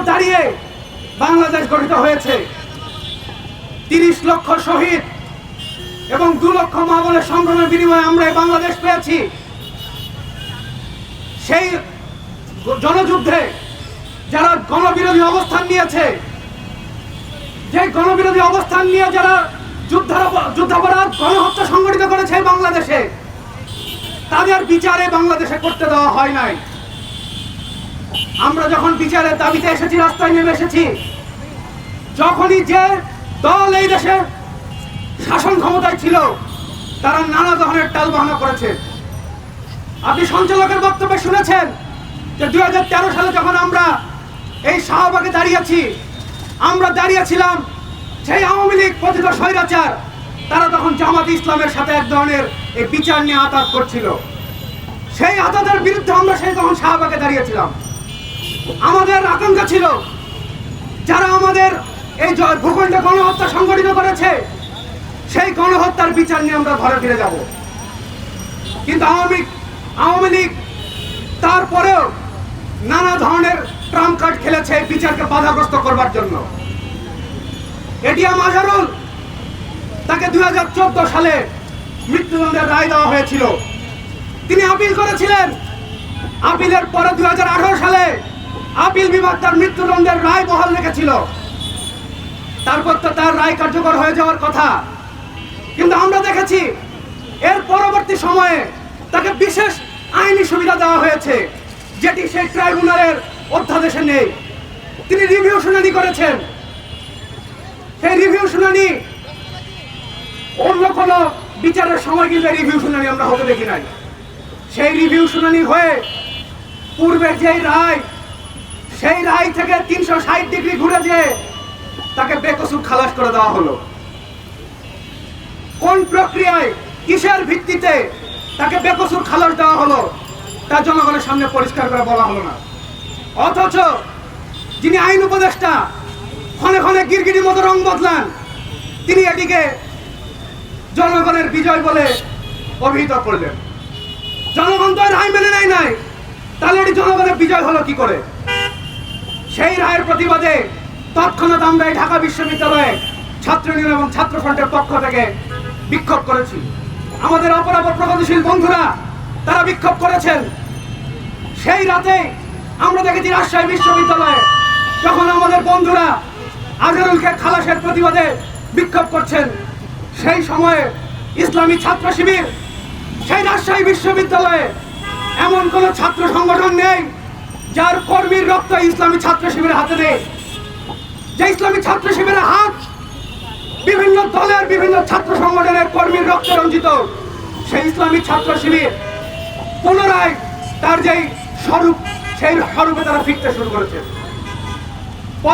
উপর দাঁড়িয়ে বাংলাদেশ গঠিত হয়েছে। তিরিশ লক্ষ শহীদ এবং দু লক্ষ মা বোনের সংগ্রামের বিনিময়ে আমরা এই বাংলাদেশ পেয়েছি। সেই জনযুদ্ধে যারা গণবিরোধী অবস্থান নিয়েছে, যে গণবিরোধী অবস্থান নিয়ে যারা যুদ্ধাপরাধ, গণহত্যা সংগঠিত করেছে বাংলাদেশে, তাদের বিচারে বাংলাদেশে করতে দেওয়া হয় নাই। আমরা যখন বিচারের দাবিতে এসেছি, রাস্তায় নেমে এসেছি, যখনই যে দল এই দেশে শাসন ক্ষমতায় ছিল, তারা নানা ধরনের টালবাহানা করেছে। আপনি সঞ্চালকের বক্তব্যে শুনেছেন যে দুই সালে যখন আমরা এই শাহবাগে দাঁড়িয়েছি, আমরা দাঁড়িয়েছিলাম সেই আওয়ামী লীগ পতিত স্বৈরাচার, তারা তখন জামাত ইসলামের সাথে এক ধরনের এই বিচার নিয়ে আতাত করছিল। সেই আতাতের বিরুদ্ধে আমরা সেই তখন শাহবাগে দাঁড়িয়েছিলাম। আমাদের আকাঙ্ক্ষা ছিল যারা আমাদের এই ভূখণ্ডে গণহত্যা সংগঠিত করেছে, সেই গণহত্যার বিচার নিয়ে আমরা ঘরে ফিরে যাব। কিন্তু আওয়ামী আওয়ামী লীগ তারপরেও নানা ধরনের ট্রাম্প কার্ড খেলেছে বিচারকে বাধাগ্রস্ত করবার জন্য। এটিএম আজহারুল তাকে দুই হাজার চোদ্দ সালে মৃত্যুদণ্ডের রায় দেওয়া হয়েছিল। তিনি আপিল করেছিলেন। আপিলের পরে দুই হাজার আঠারো সালে আপিল বিভাগ তার মৃত্যুদণ্ডের রায় বহাল রেখেছিল। তারপর তো তার রায় কার্যকর হয়ে যাওয়ার কথা। কিন্তু আমরা দেখেছি, এর পরবর্তী সময়ে তাকে বিশেষ আইনি সুবিধা দেওয়া হয়েছে, যেটি সেই ট্রাইব্যুনালের অধ্যাদেশে নেই। তিনি রিভিউ শুনানি করেছেন। সেই রিভিউ শুনানি অন্য কোনো বিচারের সময় কিন্তু রিভিউ শুনানি আমরা হতে দেখি নাই। সেই রিভিউ শুনানি হয়ে পূর্বের যেই রায় সেই রায় থেকে তিনশো ষাট ডিগ্রি ঘুরে যেয়ে তাকে বেকসুর খালাস করে দেওয়া হলো। কোন প্রক্রিয়ায়, কিসের ভিত্তিতে তাকে বেকসুর খালাস দেওয়া হলো, তা জনগণের সামনে পরিষ্কার করে বলা হলো না। অথচ যিনি আইন উপদেষ্টা, ক্ষণে ক্ষণে গিরগিটির মতো রং বদলান, তিনি এটিকে জনগণের বিজয় বলে অভিহিত করলেন। জনগণ তো রায় মেনে নেয় নাই, তাহলে এটি জনগণের বিজয় হলো কি করে? সেই রায়ের প্রতিবাদে তৎক্ষণাৎ আমরা এই ঢাকা বিশ্ববিদ্যালয়ে ছাত্র ইউনিয়ন এবং ছাত্র ফ্রন্টের পক্ষ থেকে বিক্ষোভ করেছি। আমাদের অপরাপর প্রগতিশীল বন্ধুরা, তারা বিক্ষোভ করেছেন। সেই রাতে আমরা দেখেছি রাজশাহী বিশ্ববিদ্যালয়ে যখন আমাদের বন্ধুরা আজহারুলকে খালাসের প্রতিবাদে বিক্ষোভ করছেন, সেই সময়ে ইসলামী ছাত্র শিবির, সেই রাজশাহী বিশ্ববিদ্যালয়ে এমন কোনো ছাত্র সংগঠন নেই যার কর্মীর রক্ত ইসলামী ছাত্র শিবিরের হাতে দেয়। যে ইসলামী ছাত্র শিবিরের হাত বিভিন্ন দলের বিভিন্ন ছাত্র সংগঠনের কর্মীর রক্তে রঞ্জিত, সেই ইসলামী ছাত্র শিবির পুনরায় তার যেই স্বরূপ, সেই স্বরূপে তারা ফিরতে শুরু করেছে।